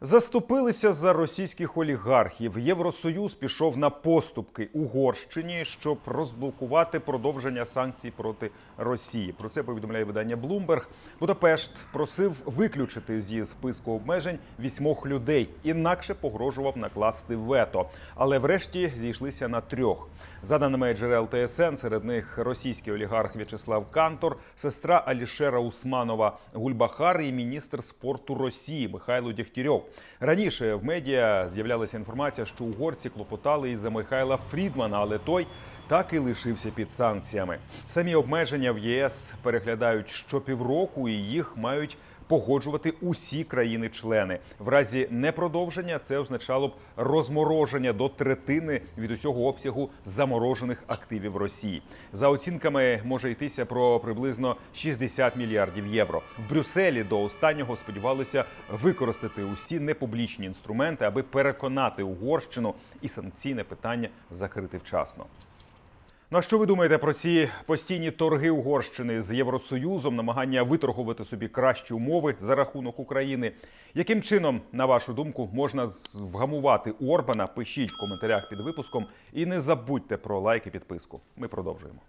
Заступилися за російських олігархів. Євросоюз пішов на поступки Угорщині, щоб розблокувати продовження санкцій проти Росії. Про це повідомляє видання Bloomberg. Будапешт просив виключити зі списку обмежень вісьмох людей, інакше погрожував накласти вето. Але врешті зійшлися на трьох. За даними джерел ТСН, серед них російський олігарх В'ячеслав Кантор, сестра Алішера Усманова Гульбахар і міністр спорту Росії Михайло Дєхтірьов. Раніше в медіа з'являлася інформація, що угорці клопотали із за Михайла Фрідмана, але той так і лишився під санкціями. Самі обмеження в ЄС переглядають щопівроку, і їх мають погоджувати усі країни-члени. В разі непродовження це означало б розмороження до третини від усього обсягу заморожених активів Росії. За оцінками може йтися про приблизно 60 мільярдів євро. В Брюсселі до останнього сподівалися використати усі непублічні інструменти, аби переконати Угорщину і санкційне питання закрити вчасно. Ну а що ви думаєте про ці постійні торги Угорщини з Євросоюзом, намагання виторгувати собі кращі умови за рахунок України? Яким чином, на вашу думку, можна вгамувати Орбана? Пишіть в коментарях під випуском і не забудьте про лайк і підписку. Ми продовжуємо.